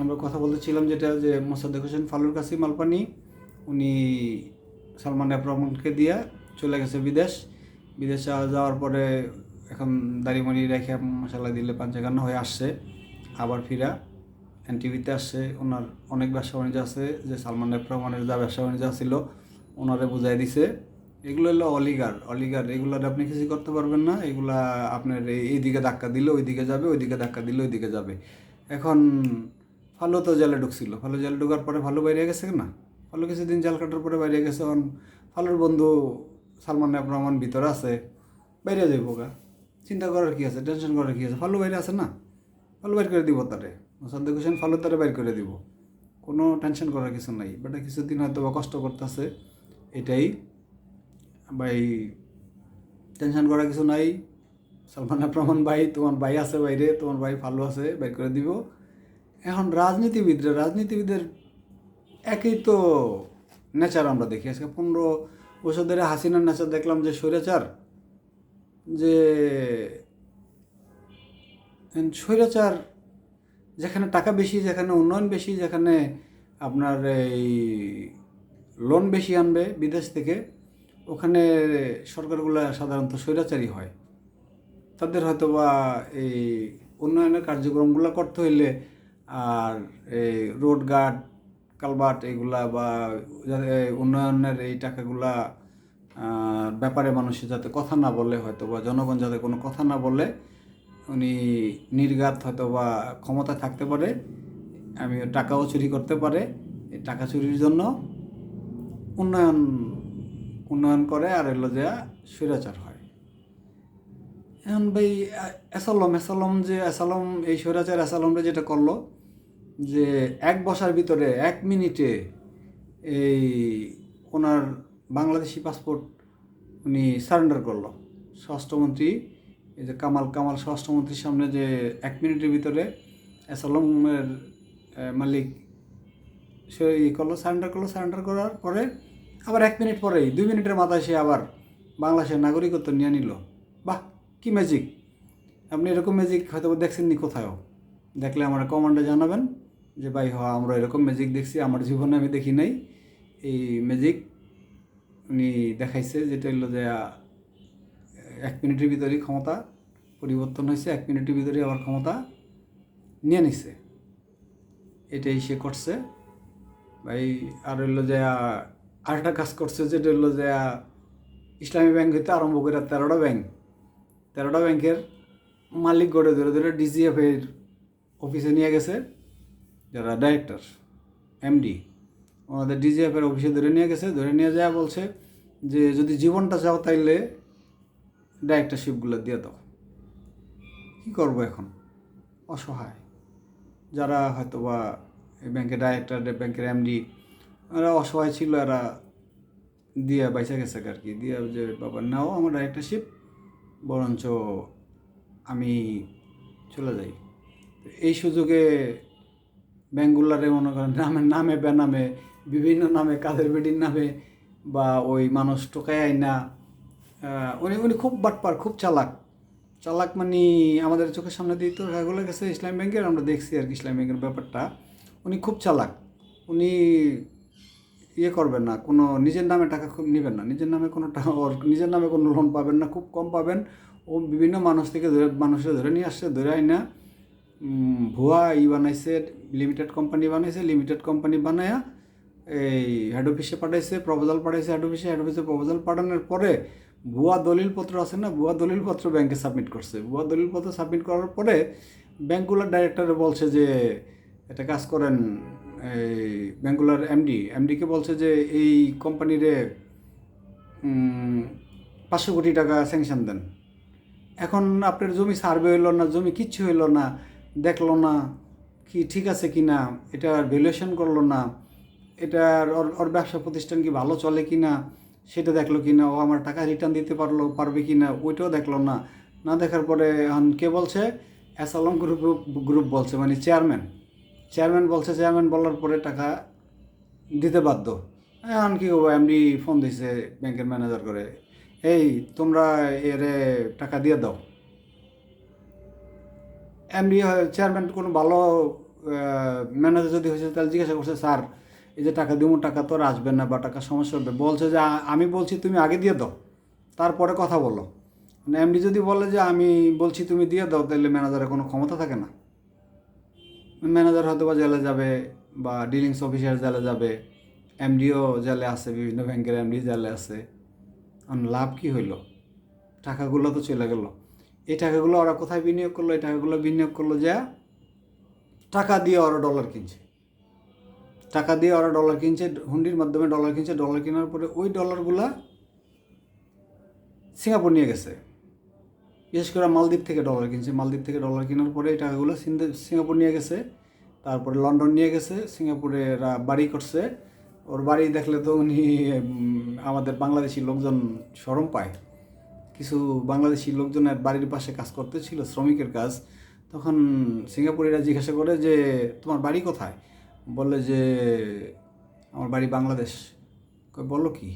আমরা কথা বলতেছিলাম যেটা যে মোসাদ্দেক হোসেন ফালুর কাছে মালপানি উনি সালমান রহমানকে দিয়া চলে গেছে বিদেশ। বিদেশে যাওয়ার পরে এখন দাড়িমণি রেখে মশালা দিলে পাঞ্চাগান্ন হয়ে আসছে, আবার ফিরা। এন টিভিতে আসছে, ওনার অনেক ব্যবসা বাণিজ্য আছে, যে সালমান রহমানের যা ব্যবসা বাণিজ্য ছিল ওনারে বুঝাই দিছে। এগুলো হলো অলিগার অলিগার, এগুলোর আপনি কিছু করতে পারবেন না, এগুলা আপনার এই- এইদিকে ধাক্কা দিলে ওইদিকে যাবে, ওইদিকে ধাক্কা দিলে ওইদিকে যাবে। এখন ভালো তো জালে ঢুকছিল। ভালো জেলে ঢোকার পরে ভালো বাইরে গেছে না ভালো কিছুদিন জাল কাটার পরে বাইরে গেছে এখন ভালোর বন্ধু সালমান রহমান ভিতরে আছে, বাইরে যাইব গা। চিন্তা করার কি আছে? টেনশন করার কি আছে? ভালো বাইরে আছে না? ভালো বাইর করে দিব তারে। মোসাদ্দেক হোসেন ভালো তারে বাইর করে দিব। কোনো টেনশন করার কিছু নাই। বাট কিছুদিন হয়তো বা কষ্ট করতেছে, এটাই। ভাই টেনশন করার কিছু নাই। সালমান রহমান ভাই, তোমার ভাই আছে বাইরে, তোমার ভাই ভালো আছে, বাইর করে দিব। এখন রাজনীতিবিদরা, রাজনীতিবিদের একই তো নেচার আমরা দেখি। আজকে পনেরো বছর ধরে হাসিনার নেচার দেখলাম যে স্বৈরাচার যে স্বৈরাচার, যেখানে টাকা বেশি, যেখানে উন্নয়ন বেশি, যেখানে আপনার এই লোন বেশি আনবে বিদেশ থেকে, ওখানে সরকারগুলো সাধারণত স্বৈরাচারী হয়। তাদের হয়তো বা এই উন্নয়নের কার্যক্রমগুলো করতে হইলে আর এই রোড গার্ড, কালবার্ট এগুলা বা উন্নয়নের এই টাকাগুলা ব্যাপারে মানুষের যাতে কথা না বলে হয়তো বা জনগণ যাতে কোনো কথা না বলে, উনি নির্ঘাত হয়তো বা ক্ষমতা থাকতে পারে আমি টাকাও চুরি করতে পারে। এই টাকা চুরির জন্য উন্নয়ন উন্নয়ন করে আর এলো যে স্বৈরাচার হয়। এখন ভাই এসালম এসালম যে, এসালম এই স্বৈরাচার এসালমরা যেটা করল যে এক বসার ভিতরে এক মিনিটে এই ওনার বাংলাদেশি পাসপোর্ট উনি সারেন্ডার করল। স্বরাষ্ট্রমন্ত্রী এই যে কামাল কামাল স্বরাষ্ট্রমন্ত্রীর সামনে যে এক মিনিটের ভিতরে আহ, মালিক সে ই করল সারেন্ডার করল সারেন্ডার করার পরে আবার এক মিনিট পরেই দুই মিনিটের মাথায় সে আবার বাংলাদেশের নাগরিকত্ব নিয়ে নিল। বাহ কি ম্যাজিক আপনি এরকম ম্যাজিক হয়তো বা দেখছেননি কোথাও দেখলে আমার কমান্ডে জানাবেন। যে ভাই হ আমরা এরকম ম্যাজিক দেখছি, আমার জীবনে আমি দেখি নাই। এই ম্যাজিক উনি দেখাইছে, যেটা হলো যে, এক মিনিটের ভিতরে ক্ষমতা পরিবর্তন হয়েছে, এক মিনিটের ভিতরে আবার ক্ষমতা নিয়ে নিছে। এটাই সে করছে। ভাই, আর হইল যে, আরেকটা কাজ করছে, যেটা হইল যে, ইসলামী ব্যাংক হইতে আরম্ভ করে তেরোটা ব্যাংক। তেরোটা ব্যাংকের মালিক গড়ে ধরে ধরে ডিজিএফ এর অফিসে নিয়ে গেছে। যারা ডাইরেক্টর এমডি ওনাদের ডিজিএফ এর অফিসে ধরে নিয়ে গেছে, ধরে নিয়ে যায় বলছে যে যদি জীবনটা চাও তাইলে ডাইরেক্টরশিপগুলো দিয়ে দাও। কী করব এখন? অসহায়। যারা হয়তো বা এই ব্যাংকের ডাইরেক্টর ব্যাংকের এমডি এরা অসহায় ছিল, এরা দিয়া বাইসা গেছে আর কি দিয়ে যে, বাবা, নাও আমার ডাইরেক্টরশিপ বরঞ্চ আমি চলে যাই। এই সুযোগে ব্যাঙ্গুলারে মনে করেন নামে নামে বেনামে বিভিন্ন নামে কাদের বেডির নামে বা ওই মানুষ টোকায় আহ, উনি উনি খুব বাটপার খুব চালাক। চালাক মানে আমাদের চোখের সামনে দিয়ে তো এগুলো গেছে ইসলাম ব্যাংকের আমরা দেখছি আর কি ইসলাম ব্যাংকের ব্যাপারটা। উনি খুব চালাক। উনি ইয়ে করবেন না কোনো নিজের নামে টাকা খুব নেবেন না। নিজের নামে কোনো টাকা নিজের নামে কোনো লোন পাবেন না খুব কম পাবেন। ও বিভিন্ন মানুষ থেকে ধরে মানুষের ধরে নিয়ে আসছে ধরে আইনা। উম, ভুয়া ই বানাইছে লিমিটেড কোম্পানি বানাইছে লিমিটেড কোম্পানি বানায়া এই হেড অফিসে পাঠাইছে প্রপোজাল পাঠাইছে হেড অফিসে হেড অফিসে প্রপোজাল পাঠানোর পরে ভুয়া দলিলপত্র আছে না, ভুয়া দলিলপত্র ব্যাংকে সাবমিট করছে। ভুয়া দলিলপত্র সাবমিট করার পরে ব্যাংকগুলোর ডাইরেক্টরে বলছে যে এটা কাজ করেন, এই ব্যাংকগুলোর এমডি এমডিকে বলছে যে, এই কোম্পানিরে পাঁচশো কোটি টাকা স্যাংশন দেন। এখন আপনার জমি সার্ভে হইল না, জমি কিচ্ছু হইল না দেখল না, কি ঠিক আছে কি না এটা ভ্যালুয়েশন করল না, এটার ওর ওর ব্যবসা প্রতিষ্ঠান কি ভালো চলে কি না, সেটা দেখল কি না, ও আমার টাকা রিটার্ন দিতে পারল, পারবে কি না, ওইটাও দেখল না। না দেখার পরে এখন কে বলছে? অ্যাসালম গ্রুপ গ্রুপ বলছে মানে চেয়ারম্যান চেয়ারম্যান বলছে চেয়ারম্যান বলার পরে টাকা দিতে বাধ্য। এখন কি করব এমডি ফোন দিছে ব্যাংকের ম্যানেজার করে। এই, তোমরা এরে টাকা দিয়ে দাও। এমডি চেয়ারম্যান কোনো ভালো ম্যানেজার যদি হয়েছে তাহলে জিজ্ঞাসা করছে, স্যার, এই যে টাকা দিব টাকা তো আর আসবে না বা টাকা সমস্যা হবে। বলছে যে আমি বলছি তুমি আগে দিয়ে দাও। তারপরে কথা বলো মানে এমডি যদি বলে যে, আমি বলছি তুমি দিয়ে দাও, তাহলে ম্যানেজারের কোনো ক্ষমতা থাকে না। ম্যানেজার হয়তো বা জেলে যাবে বা ডিলিংস অফিসার জেলে যাবে। এমডিও জেলে আছে, বিভিন্ন ব্যাংকের এমডি জেলে আছে। লাভ কি হইল? টাকাগুলো তো চলে গেল। এই টাকাগুলো ওরা কোথায় বিনিয়োগ করল? এই টাকাগুলো বিনিয়োগ করল যা টাকা দিয়ে ওরা ডলার কিনছে। টাকা দিয়ে ওরা ডলার কিনছে, হুন্ডির মাধ্যমে ডলার কিনছে ডলার কেনার পরে ওই ডলারগুলা সিঙ্গাপুর নিয়ে গেছে। বিশেষ করে মালদ্বীপ থেকে ডলার কিনছে। মালদ্বীপ থেকে ডলার কেনার পরে এই টাকাগুলো সিঙ্গাপুর নিয়ে গেছে। তারপরে লন্ডন নিয়ে গেছে। সিঙ্গাপুরে বাড়ি করছে। ওর বাড়ি দেখলে তো উনি আমাদের বাংলাদেশি লোকজন সরম পায়। কিছু বাংলাদেশি লোকজনের বাড়ির পাশে কাজ করতে ছিল শ্রমিকের কাজ। তখন সিঙ্গাপুরিরা জিজ্ঞাসা করে যে, তোমার বাড়ি কোথায়? বললে যে, আমার বাড়ি বাংলাদেশ। বলল কি?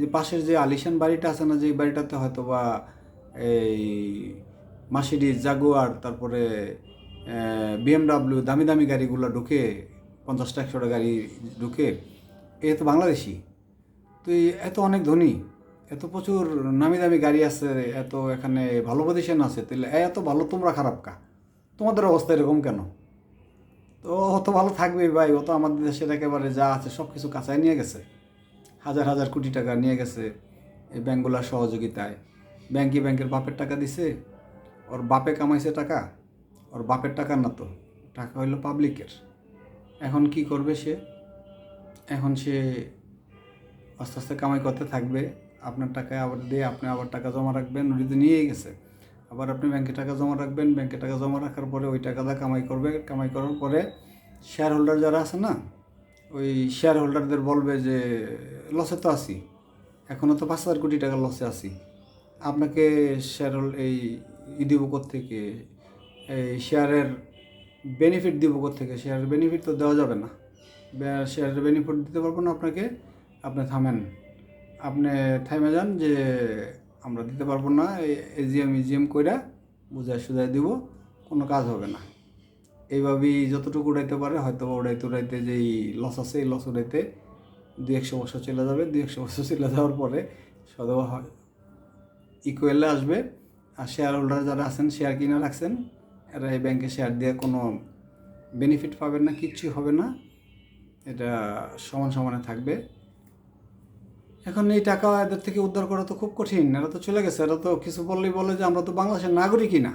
যে পাশের যে আলিশান বাড়িটা আছে না, যে বাড়িটাতে হয়তো বা এই মার্সিডিজ জাগুয়ার, তারপরে বিএমডাব্লিউ দামি দামি গাড়িগুলো ঢুকে, পঞ্চাশটা একশোটা গাড়ি ঢুকে, এ তো বাংলাদেশি। তুই এত অনেক ধনী। এত প্রচুর নামি দামি গাড়ি আছে, এত এখানে ভালো পজিশন আছে, তাহলে এত ভালো, তোমরা খারাপ কা? তোমাদের অবস্থা এরকম কেন? তো অত ভালো থাকবেই ভাই, ও তো আমাদের দেশের একেবারে যা আছে সব কিছু কাঁচায় নিয়ে গেছে। হাজার হাজার কোটি টাকা নিয়ে গেছে এই ব্যাঙ্কগুলোর সহযোগিতায়। ব্যাংকই ব্যাংকের বাপের টাকা দিছে, ওর বাপে কামাইছে টাকা, ওর বাপের টাকা না তো, টাকা হইল পাবলিকের এখন কি করবে সে? এখন সে আস্তে আস্তে কামাই করতে থাকবে। আপনার টাকায় আবার দিয়ে আপনি আবার টাকা জমা রাখবেন তো নিয়েই গেছে। আবার আপনি ব্যাংকে টাকা জমা রাখবেন, ব্যাংকে টাকা জমা রাখার পরে ওই টাকাটা কামাই করবে কামাই করার পরে শেয়ার হোল্ডার যারা আছে না, ওই শেয়ার হোল্ডারদের বলবে যে লসে তো আছি এখনও তো পাঁচ হাজার কোটি টাকার লসে আছি। আপনাকে শেয়ার এই ই দিব থেকে এই শেয়ারের বেনিফিট দিব থেকে শেয়ারের বেনিফিট তো দেওয়া যাবে না। শেয়ারের বেনিফিট দিতে পারব না আপনাকে, আপনি থামেন। আপনি থামে যান যে আমরা দিতে পারব না এজিএম, ইজিএম কইরা বুঝায় সুজায় দিব, কোনো কাজ হবে না। এইভাবেই যতটুকু উড়াইতে পারে হয়তো উড়াইতে উড়াইতে যেই লস আছে, এই লস উড়াইতে দু একশো বছর চলে যাবে। দুই একশো বছর চলে যাওয়ার পরে সদা ইকুয়েলে আসবে। আর শেয়ার হোল্ডার যারা আছেন শেয়ার কিনে রাখছেন, এরা এই ব্যাংকে শেয়ার দিয়ে কোনো বেনিফিট পাবেন না, কিচ্ছু হবে না। এটা সমান সমানে থাকবে। এখন এই টাকা এদের থেকে উদ্ধার করা তো খুব কঠিন। এরা তো চলে গেছে। এরা তো কিছু বললেই বলে যে আমরা তো বাংলাদেশের নাগরিকই না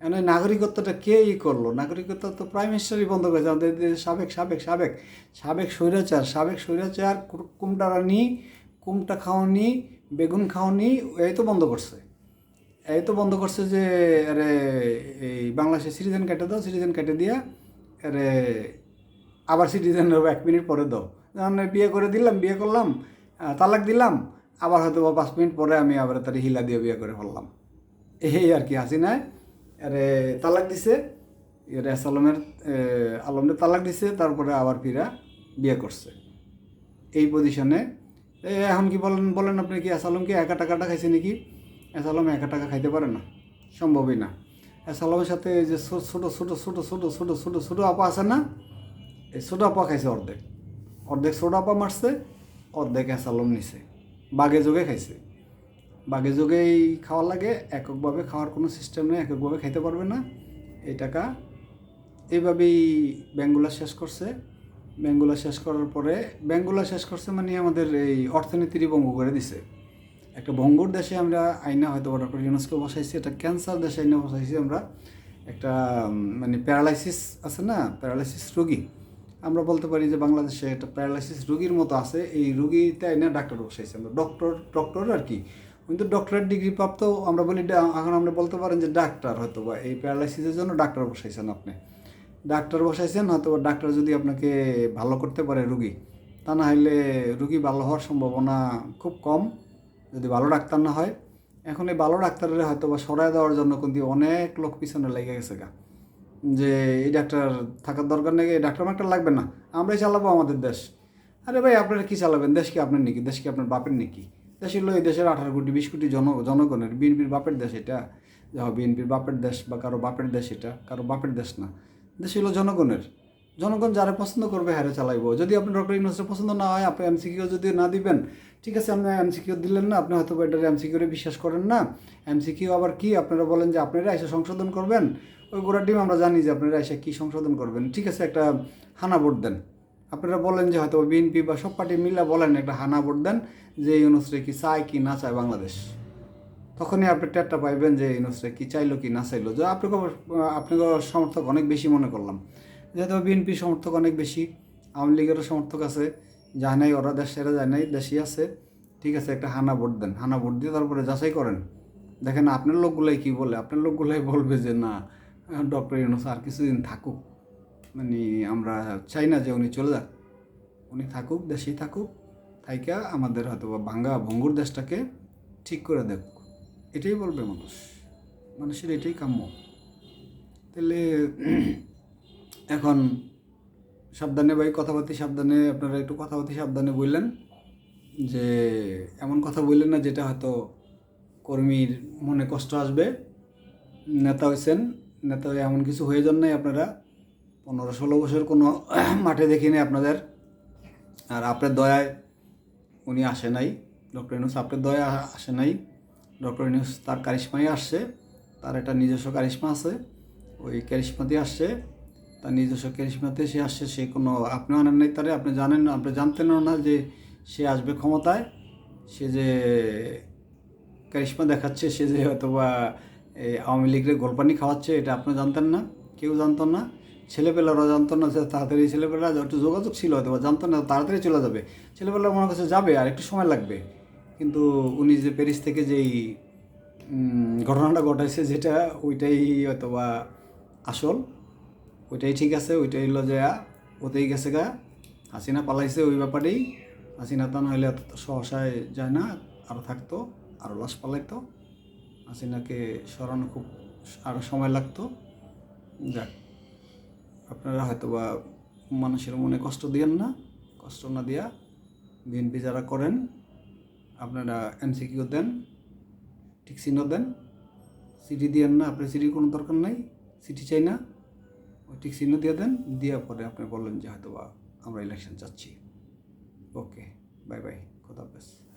এখন এই নাগরিকত্বটা কে ই করল? নাগরিকত্ব তো প্রাইম মিনিস্টারই বন্ধ করেছে আমাদের সাবেক সাবেক সাবেক সাবেক স্বৈরাচার সাবেক স্বৈরাচার কুমটা রানি, কুমটা খাওয়ানি, বেগুন খাওয়ানি, এই তো বন্ধ করছে। এই তো বন্ধ করছে যে, আরে, এই বাংলাদেশের সিটিজেন কেটে দাও সিটিজেন কেটে দিয়া, আরে, আবার সিটিজেন এক মিনিট পরে দাও। বিয়ে করে দিলাম, বিয়ে করলাম তালাক দিলাম আবার হয়তো বা পাঁচ মিনিট পরে আমি আবার তার হিলা দিয়ে বিয়ে করে ফেললাম। এই আর কি হাসিনায় আরে তালাক দিছে এর এস আলমের আহ, আলমের তালাক দিছে তারপরে আবার ফিরা বিয়ে করছে। এই পজিশনে এখন কি বলেন বলেন আপনি কি এস আলম কি একা টাকাটা খাইছে নাকি? আলম একা টাকা খাইতে পারে না সম্ভবই না। এস আলমের সাথে যে ছোট ছোট ছোট ছোট ছোট ছোট ছোট আপা আছে না এই ছোট আপা খাইছে অর্ধেক। অর্ধেক ছোট আপা মারছে অর্ধেক আলম নিছে। বাগে যোগে খাইছে। বাগে যোগেই খাওয়া লাগে, এককভাবে খাওয়ার কোনো সিস্টেম নেই, এককভাবে খাইতে পারবে না। এই টাকা এইভাবেই ব্যাঙ্কগুলা শেষ করছে। ব্যাঙ্কগুলা শেষ করার পরে ব্যাঙ্কগুলা শেষ করছে মানে আমাদের এই অর্থনীতিরই ভঙ্গ করে দিছে। একটা ভঙ্গুর দেশে আমরা আইনা হয়তো ডক্টর ইউনেস্কো বসাইছি, একটা ক্যান্সার দেশে আইনা বসাইছি আমরা। একটা মানে প্যারালাইসিস আছে না, প্যারালাইসিস রোগী। আমরা বলতে পারি যে বাংলাদেশে একটা প্যারালাইসিস রুগীর মতো আছে। এই রোগীতে আইনা ডাক্তার বসাইছি আমরা। ডক্টর ডক্টর আর কি। কিন্তু ডক্টরের ডিগ্রি প্রাপ্ত, আমরা বলি এখন আমরা বলতে পারেন যে ডাক্তার হয়তো বা এই প্যারালাইসিসের জন্য ডাক্তার বসাইছেন আপনি। ডাক্তার বসাইছেন হয়তো ডাক্তার যদি আপনাকে ভালো করতে পারে রুগী, তা না হলে রুগী ভালো হওয়ার সম্ভাবনা খুব কম। যদি ভালো ডাক্তার না হয়, এখন এই ভালো ডাক্তারের হয়তো বা সরাই দেওয়ার জন্য কিন্তু অনেক লোক পিছনে লেগে গেছে গা। যে এই ডাক্তার থাকার দরকার নেই, এই ডাক্তার মাক্তার লাগবে না। আমরাই চালাবো আমাদের দেশ। আরে ভাই, আপনারা কী চালাবেন? দেশ কি আপনার নাকি? দেশ কি আপনার বাপের নাকি? দেশ হলো এই দেশের আঠারো কোটি, বিশ কোটি জন জনগণের, বিএনপির বাপের দেশ এটা। যে বিএনপির বাপের দেশ বা কারও বাপের দেশ এটা, কারও বাপের দেশ না। দেশ হলো জনগণের। জনগণ যারা পছন্দ করবে হ্যারে চালাইবো। যদি আপনি ডক্টর ইউনুসের পছন্দ না হয়, আপনি এমসিকিউ যদি না দিবেন, ঠিক আছে, আপনি এমসিকিউ দিলেন না, আপনি হয়তো এটার এমসিকিউরে বিশ্বাস করেন না। এমসিকিউ আবার কি? আপনারা বলেন যে আপনারা এসে সংশোধন করবেন। ওই গোড়ার ডিম আমরা জানি যে আপনারা এসে কী সংশোধন করবেন। ঠিক আছে, একটা হানা ভোট দেন। আপনারা বলেন যে হয়তো বিএনপি বা সব পার্টি মিলা বলেন একটা হানা ভোট দেন যে এই ইউনুসরে কি চায় কি না চায় বাংলাদেশ। তখনই আপনি টেরটা পাইবেন যে এই ইউনুসরে কি চাইলো কি না চাইলো। যে আপনাকে আপনাকে সমর্থক অনেক বেশি মনে করলাম। যেহেতু বিএনপি সমর্থক অনেক বেশি, আওয়ামী লীগেরও সমর্থক আছে, যায় নাই ওরা, দেশ ছেড়ে যায় নাই, দেশই আছে। ঠিক আছে, একটা হানা ভোট দেন। হানা ভোট দিয়ে তারপরে যাচাই করেন। দেখেন আপনার লোকগুলাই কি বলে? আপনার লোকগুলাই বলবে যে না ডক্টর ইউনুস আর কিছুদিন থাকুক। মানে আমরা চাই না যে উনি চলে যাক। উনি থাকুক, দেশেই থাকুক থাইকা আমাদের হয়তো বা ভাঙ্গা ভঙ্গুর দেশটাকে ঠিক করে দেব এটাই বলবে মানুষ। মানুষের এটাই কাম্য। তাহলে এখন সাবধানে ভাই, কথাবার্তি সাবধানে, আপনারা একটু কথাবার্তি সাবধানে বললেন যে, এমন কথা বললেন না যেটা হয়তো কর্মীর মনে কষ্ট আসবে। নেতা হয়েছেন নেতা হয়ে এমন কিছু হয়ে যান নাই আপনারা? পনেরো ষোলো বছর কোনো মাঠে দেখিনি আপনাদের। আর আপনার দয়ায় উনি আসে নাই। ডক্টর ইউনুস, আপনার দয়া আসে নাই। ডক্টর ইউনুস তার কারিশ্মাই আসছে। তার একটা নিজস্ব কারিশ্মা আছে। ওই ক্যারিশমাতে আসছে। তার নিজস্ব ক্যারিশমাতে সে আসছে, সে কোনো, আপনি আনেন নাই তারে, আপনি জানেন না আপনি জানতেনও না যে সে আসবে ক্ষমতায়। সে যে ক্যারিশমা দেখাচ্ছে, সে যে হয়তো বা এই আওয়ামী লীগের গোলপানি খাওয়াচ্ছে, এটা আপনি জানতেন না, কেউ জানতো না। ছেলেপেলারা জানতো না তাড়াতাড়ি ছেলেপেলা একটু যোগাযোগ ছিল, হয়তো বা জানতো না, তাড়াতাড়ি চলে যাবে। ছেলেপেলা মনে কাছে যাবে, আর একটু সময় লাগবে। কিন্তু উনি যে প্যারিস থেকে যেই ঘটনাটা ঘটাইছে, যেটা, ওইটাই হয়তো বা আসল। ওইটাই ঠিক আছে, ওইটাই হলো যে, ওতেই গেছে গা। হাসিনা পালাইছে ওই ব্যাপারেই। হাসিনা তা নইলে সহসায় যায় না আরও থাকতো আরও লাশ পালাইতো। হাসিনাকে সরানো খুব আরও সময় লাগতো। যাক, আপনারা হয়তো বা মানুষের মনে কষ্ট দিয়েন না। কষ্ট না দিয়া বিএনপি যারা করেন, আপনারা এমসিকিউ দেন, ঠিক চিহ্ন দেন। সিটি দিয়েন না, আপনার সিটির কোনো দরকার নাই। সিটি চাই না, ওই ঠিক চিহ্ন দিয়ে দেন। দেওয়ার পরে আপনি বললেন যে হয়তো বা আমরা ইলেকশন চাচ্ছি। ওকে বাই বাই খোদা হাফেজ।